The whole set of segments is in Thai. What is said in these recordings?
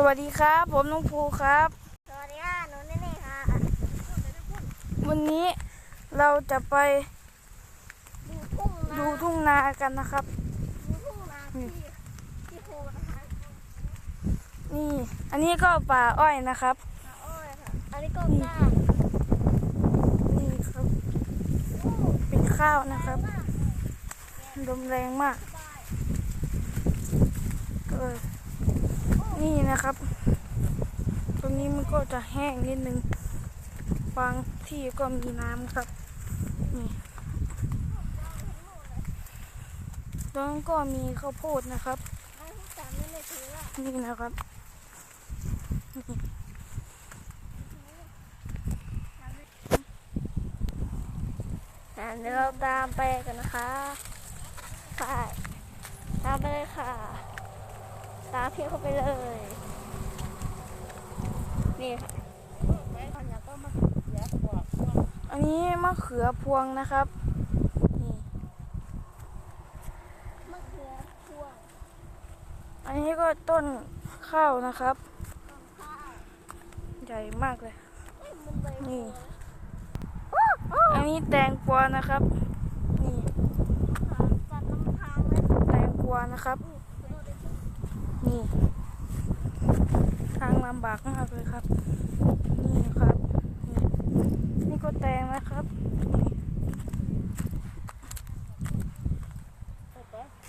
สวัสดีครับ ผมน้องภูครับ สวัสดีค่ะหนูเน่ๆค่ะ วันนี้เราจะไปดูทุ่งนาดูทุ่งนากันนะครับ ดูทุ่งนาที่ที่ภูนะคะนี่ อันนี้ก็ป่าอ้อยนะครับอะโอ้ยค่ะ อันนี้ก็กล้านี่ครับ เป็นข้าวนะครับลมแรงมาก ก็ นี่นะครับ ตรงนี้มันก็จะแห้งนิดนึงบางที่ก็มีน้ำครับ นี่ตรงก็มีข้าวโพดนะครับ นี่นะครับเดี๋ยวเราตามไปกันนะคะไปตามไปเลยค่ะ ตามพี่เข้าไปเลย นี่ค่ะอันนี้มะเขือพวงนะครับนี่มะเขือพวง อันนี้ก็ต้นข้าวนะครับข้าวใหญ่มากเลยเอ้ยมันใบนี่บัวอันนี้แตงกวานะครับ นี่จัดน้ำทางเลยแตงกวานะครับ นี่ทางลำบากมากเลยครับ นี่ครับ นี่ก็แตงนะครับ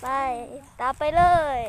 ไปตามไปเลย